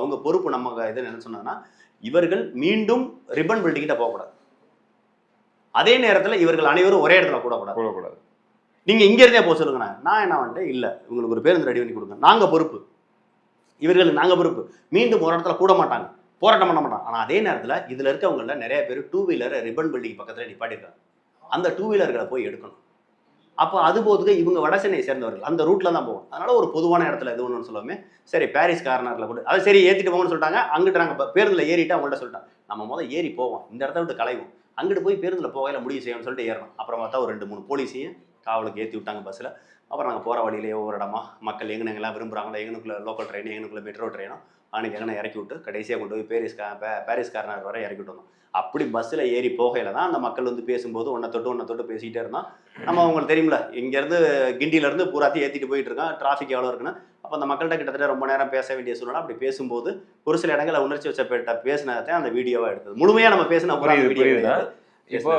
அவங்க பொறுப்பு நம்ம இது என்ன சொன்னதுன்னா இவர்கள் மீண்டும் ரிப்பன் பில்டிங்கிட்ட போகக்கூடாது. அதே நேரத்துல இவர்கள் அனைவரும் ஒரே இடத்துல கூடக்கூடாது. கூடக்கூடாது. நீங்க இங்க இருந்தே போக சொல்லுங்கண்ணா. நான் என்ன வந்துட்டேன் இல்ல உங்களுக்கு ஒரு பேருந்து ரெடி பண்ணி கொடுங்க. நாங்க பொறுப்பு. இவர்களுக்கு நாங்க பொறுப்பு. மீண்டும் ஒரு இடத்துல கூட மாட்டாங்க. போராட்டம் பண்ண மாட்டாங்க. ஆனா அதே நேரத்துல இதுல இருக்கவங்கள நிறைய பேர் டூ வீலர் ரிப்பன் பில்டிங் பக்கத்துல நிப்பாட்டிருக்காங்க அந்த டூ வீலர்களை போய் எடுக்கணும். அப்போ அது போதுக்கு இவங்க வட சென்னை சேர்ந்தவர்கள். அந்த ரூட்ல தான் போவோம். அதனால ஒரு பொதுவான இடத்துல இது ஒன்று சொல்லுவோமே. சரி பாரிஸ் கார்னரில் கூட அதை சரி ஏற்றிட்டு போங்கன்னு சொல்லிட்டாங்க. அங்கிட்டு நாங்கள் பேருந்தில் ஏறிட்டு அவங்கள்ட்ட சொல்லிட்டோம். நம்ம முதல் ஏறி போவோம். இந்த இடத்த விட்டு கலைவோம். அங்கிட்டு போய் பேருந்தில் போகையில முடிவு செய்யணும்னு சொல்லிட்டு ஏறணும். அப்புறம் பார்த்தா ஒரு ரெண்டு மூணு போலீஸையும் காவலுக்கு ஏற்றி விட்டாங்க பஸ்ஸில் அப்புறம் நாங்கள் போகிற வழியிலே ஒவ்வொரு இடமா மக்கள் எங்கனெங்கெல்லாம் விரும்புகிறாங்களோ எங்கனுக்குள்ள லோக்கல் ட்ரெயின் எங்கனுக்குள்ள மெட்ரோ ட்ரெயினோ அன்றைக்கி எங்கன இறக்கி விட்டு கடைசியாக கொண்டு போய் பேரிஸ் பாரிஸ் கார்னர் வரை இறக்கி விட்டு வந்தோம் அப்படி பஸ்ஸில் ஏறி போகையில தான் அந்த மக்கள் வந்து பேசும்போது ஒன்றை தொட்டு ஒன்றை தொட்டு பேசிக்கிட்டே இருந்தோம் நம்ம அவங்களுக்கு தெரியும்ல இங்கேருந்து கிண்டியிலேருந்து பூராத்தி ஏற்றிட்டு போயிட்டு இருக்கோம் டிராஃபிக் எவ்வளோ இருக்குன்னு. அப்போ அந்த மக்கள்கிட்ட கிட்டத்தட்ட ரொம்ப நேரம் பேச வேண்டிய சூழ்நிலை. அப்படி பேசும்போது ஒரு சில இடங்களில் உணர்ச்சி வச்சப்பட்ட பேசினதை அந்த வீடியோவாக எடுத்தது. முழுமையாக நம்ம பேசின. இப்போ.